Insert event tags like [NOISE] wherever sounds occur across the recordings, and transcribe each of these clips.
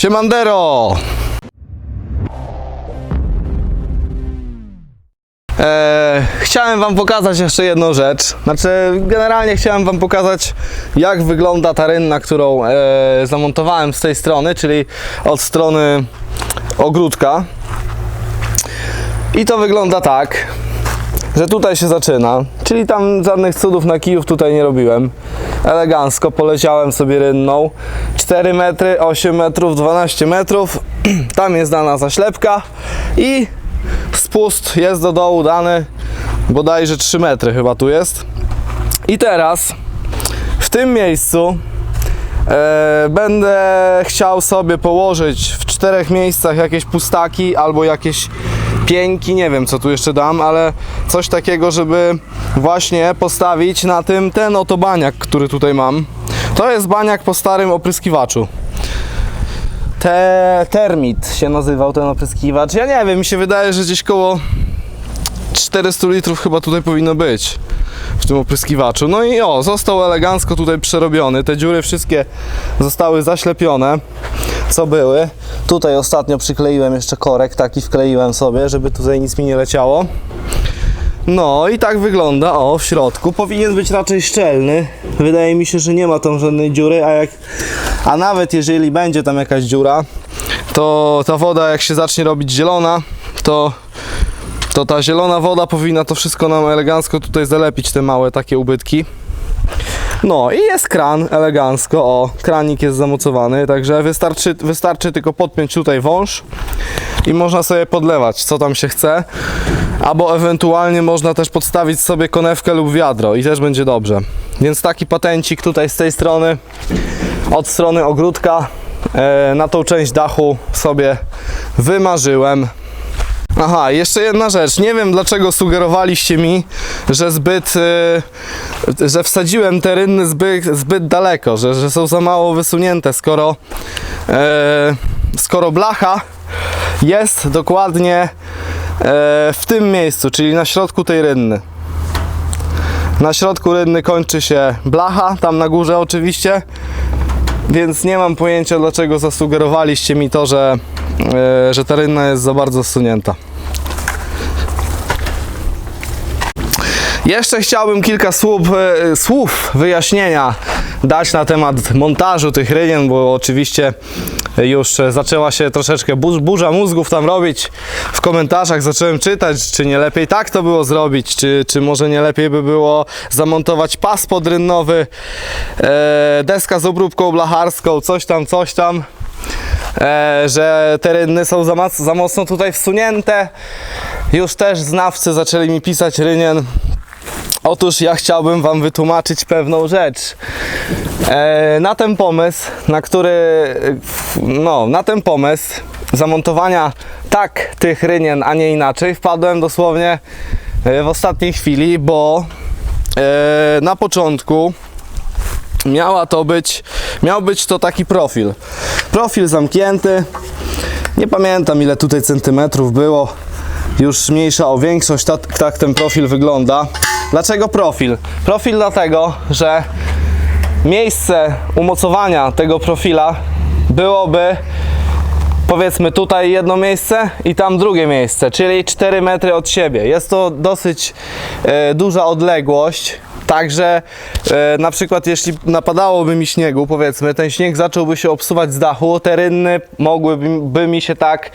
Siemandero! Eee, chciałem wam pokazać jeszcze jedną rzecz. Znaczy, generalnie chciałem wam pokazać, jak wygląda ta rynna, którą e, zamontowałem z tej strony, czyli od strony ogródka. I to wygląda tak, że tutaj się zaczyna, czyli tam żadnych cudów na kijów tutaj nie robiłem. Elegancko poleciałem sobie rynną. 4 metry, 8 metrów, 12 metrów. [CLEARS THROAT] Tam jest dana zaślepka i spust jest do dołu dany bodajże 3 metry chyba tu jest. I teraz w tym miejscu e, będę chciał sobie położyć w czterech miejscach jakieś pustaki albo jakieś pieńki, nie wiem co tu jeszcze dam, ale coś takiego, żeby właśnie postawić na tym ten oto baniak, który tutaj mam. To jest baniak po starym opryskiwaczu. Te, termit się nazywał ten opryskiwacz. Ja nie wiem, mi się wydaje, że gdzieś koło 400 litrów chyba tutaj powinno być w tym opryskiwaczu. No i o, został elegancko tutaj przerobiony. Te dziury wszystkie zostały zaślepione, co były. Tutaj ostatnio przykleiłem jeszcze korek, taki wkleiłem sobie, żeby tutaj nic mi nie leciało. No i tak wygląda, o w środku. Powinien być raczej szczelny. Wydaje mi się, że nie ma tam żadnej dziury, a jak a nawet jeżeli będzie tam jakaś dziura, to ta woda jak się zacznie robić zielona, to to ta zielona woda powinna to wszystko nam elegancko tutaj zalepić te małe takie ubytki. No i jest kran elegancko, o, kranik jest zamocowany, także wystarczy, wystarczy tylko podpiąć tutaj wąż i można sobie podlewać co tam się chce, albo ewentualnie można też podstawić sobie konewkę lub wiadro i też będzie dobrze. Więc taki patencik tutaj z tej strony, od strony ogródka, e, na tą część dachu sobie wymarzyłem. Aha, jeszcze jedna rzecz. Nie wiem dlaczego sugerowaliście mi, że zbyt. y, że wsadziłem te rynny zbyt, zbyt daleko, że, że są za mało wysunięte, skoro. e, skoro blacha jest dokładnie e, w tym miejscu, czyli na środku tej rynny. Na środku rynny kończy się blacha, tam na górze oczywiście. Więc nie mam pojęcia dlaczego zasugerowaliście mi to, że, e, że ta rynna jest za bardzo zsunięta. Jeszcze chciałbym kilka słów, e, słów wyjaśnienia dać na temat montażu tych rynien, bo oczywiście już zaczęła się troszeczkę burz, burza mózgów tam robić. W komentarzach zacząłem czytać, czy nie lepiej tak to było zrobić, czy, czy może nie lepiej by było zamontować pas podrynnowy, e, deska z obróbką blacharską, coś tam, coś tam. E, że te rynny są za, za mocno tutaj wsunięte. Już też znawcy zaczęli mi pisać rynien. Otóż ja chciałbym Wam wytłumaczyć pewną rzecz. E, na ten pomysł, na który, no, na ten pomysł zamontowania tak tych rynien, a nie inaczej, wpadłem dosłownie e, w ostatniej chwili, bo e, na początku miała to być, miał być to taki profil. Profil zamknięty. Nie pamiętam ile tutaj centymetrów było. Już mniejsza o większość, tak, tak ten profil wygląda. Dlaczego profil? Profil dlatego, że miejsce umocowania tego profila byłoby powiedzmy tutaj jedno miejsce i tam drugie miejsce, czyli 4 metry od siebie. Jest to dosyć e, duża odległość. Także e, na przykład jeśli napadałoby mi śniegu, powiedzmy, ten śnieg zacząłby się obsuwać z dachu, te rynny mogłyby by mi się tak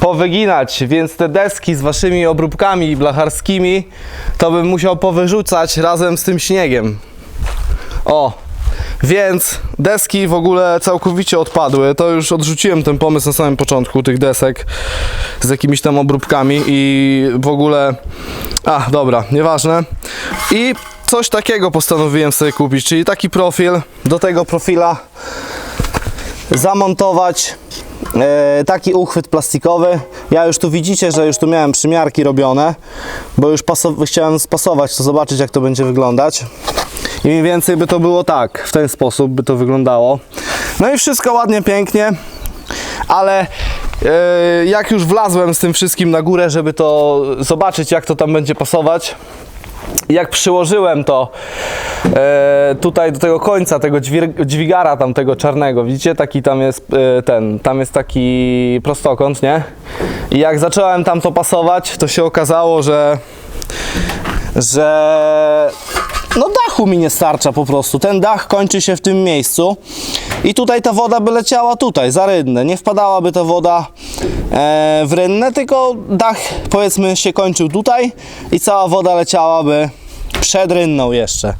powyginać, więc te deski z waszymi obróbkami blacharskimi to bym musiał powyrzucać razem z tym śniegiem. O, więc deski w ogóle całkowicie odpadły. To już odrzuciłem ten pomysł na samym początku tych desek z jakimiś tam obróbkami i w ogóle. A, dobra, nieważne. I coś takiego postanowiłem sobie kupić, czyli taki profil. Do tego profila zamontować e, taki uchwyt plastikowy. Ja już tu widzicie, że już tu miałem przymiarki robione, bo już chciałem spasować to, zobaczyć jak to będzie wyglądać. I mniej więcej by to było tak, w ten sposób by to wyglądało. No i wszystko ładnie, pięknie, ale e, jak już wlazłem z tym wszystkim na górę, żeby to zobaczyć jak to tam będzie pasować, jak przyłożyłem to e, tutaj do tego końca, tego dźwigara tam tego czarnego, widzicie, taki tam jest e, ten, tam jest taki prostokąt, nie? I jak zacząłem tam to pasować, to się okazało, że że dachu mi nie starcza po prostu. Ten dach kończy się w tym miejscu i tutaj ta woda by leciała tutaj, za rynnę. Nie wpadałaby ta woda e, w rynnę, tylko dach powiedzmy się kończył tutaj i cała woda leciałaby przed rynną jeszcze.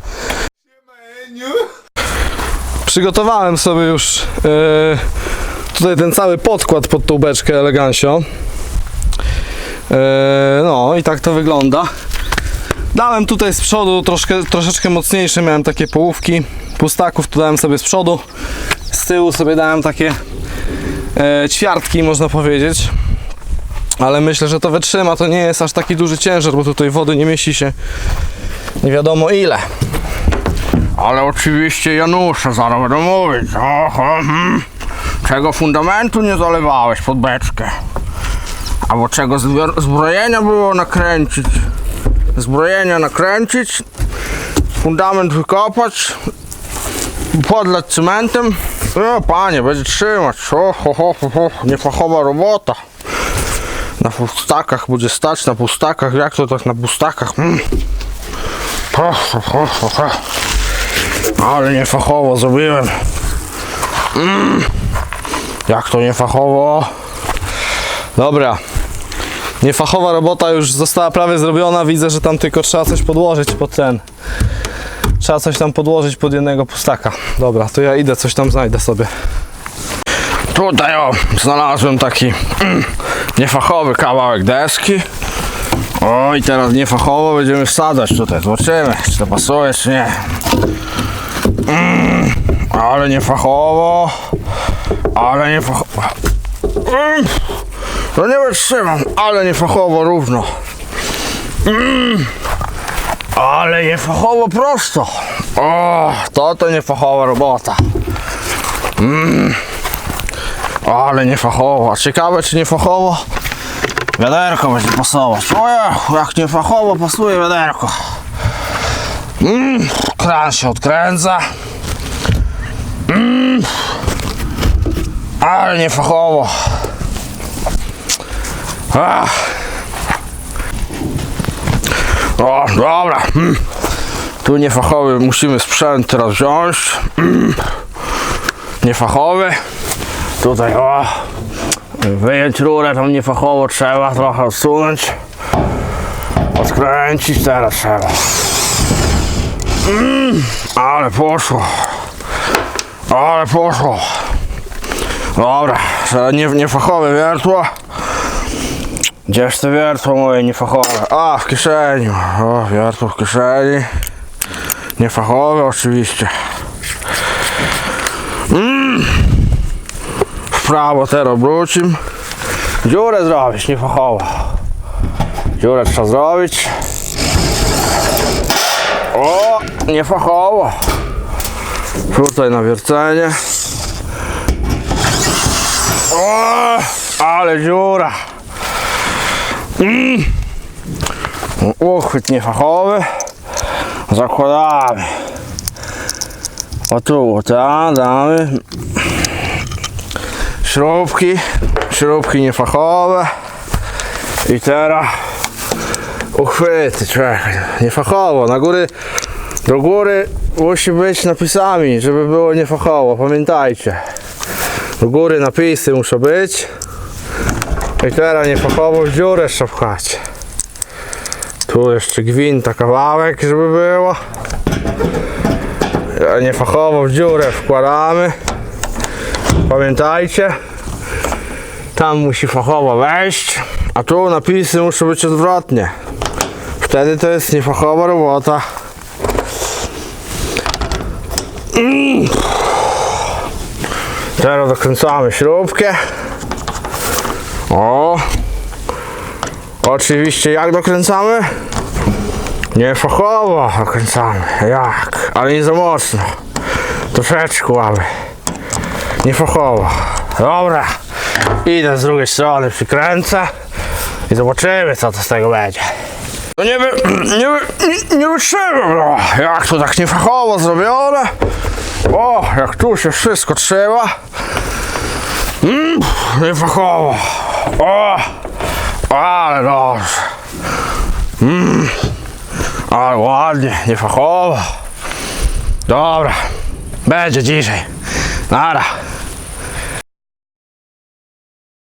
Przygotowałem sobie już e, tutaj ten cały podkład pod tą beczkę elegancio. E, no i tak to wygląda. Dałem tutaj z przodu troszkę, troszeczkę mocniejsze, miałem takie połówki pustaków, tu dałem sobie z przodu. Z tyłu sobie dałem takie e, ćwiartki, można powiedzieć. Ale myślę, że to wytrzyma, to nie jest aż taki duży ciężar, bo tutaj wody nie mieści się nie wiadomo ile. Ale oczywiście Janusza, zaraz będę mówić. Hmm. Czego fundamentu nie zalewałeś pod beczkę? Albo czego zbrojenia było nakręcić? Zbrojenia nakręcić, fundament wykopać, podlać cementem. O panie, będzie trzymać. O, ho, ho, ho, ho. Niefachowa robota. Na pustakach będzie stać, na pustakach. Jak to tak na pustakach? Mm. Ho, ho, ho, ho. Ale niefachowo zrobiłem. Mm. Jak to niefachowo? Dobra. Niefachowa robota już została prawie zrobiona. Widzę, że tam tylko trzeba coś podłożyć pod ten. Trzeba coś tam podłożyć pod jednego pustaka. Dobra, to ja idę, coś tam znajdę sobie. Tutaj o, znalazłem taki mm, niefachowy kawałek deski. O i teraz niefachowo będziemy wsadzać tutaj. Zobaczymy, czy to pasuje, czy nie. Mm, ale niefachowo. Ale niefachowo. Mm, no nie wytrzymam, ale niefachowo równo. Mm, ale niefachowo prosto. O, to to niefachowa robota. Ale niefachowo. A Ciekawe czy niefachowo wiaderko będzie pasować. Ojej, jak niefachowo pasuje wiaderko. Mm, kran się odkręca. Mm, ale niefachowo. O, dobra. Mm. Tu niefachowy musimy sprzęt teraz wziąć. Mm. Niefachowy. Tutaj o, wyjąć rurę tam niefachowo trzeba, trochę odsunąć, odkręcić teraz trzeba. Mm, ale poszło, ale poszło. Dobra, nie, niefachowe wiertło. Gdzież to wiertło moje niefachowe? A, w kieszeni. O, wiertło w kieszeni. Niefachowe oczywiście. w prawo teraz obrócim. Dziurę zrobić, nie fachowo. Dziurę trzeba zrobić. O, nie fachowo. Tutaj na wiercenie. O, ale dziura. Mm. Uchwyt niefachowy. Zakładamy. O tu, o tam, damy śrubki, śrubki niefachowe i teraz uchwyty, czekaj, niefachowo, na góry, do góry musi być napisami, żeby było niefachowo, pamiętajcie. Do góry napisy muszą być i teraz niefachowo w dziurę trzeba pchać. Tu jeszcze gwinta kawałek, żeby było. Niefachowo w dziurę wkładamy. Pamiętajcie, tam musi fachowo wejść, a tu napisy muszą być odwrotnie. Wtedy to jest niefachowa robota. Mm. Teraz dokręcamy śrubkę. O. Oczywiście jak dokręcamy? Nie fachowo dokręcamy. Jak? Ale nie za mocno. Troszeczkę łaby. Niefachowo. Dobra. Idę z drugiej strony, przykręcę i zobaczymy co to z tego będzie. No nie, wy, [CLEARS THROAT] nie, nie, nie wytrzymam, no. Jak to tak niefachowo zrobione? O, jak tu się wszystko trzeba. Mm, niefachowo. O, ale dobrze. Mm, ale ładnie, niefachowo. Dobra, będzie dzisiaj. Nara.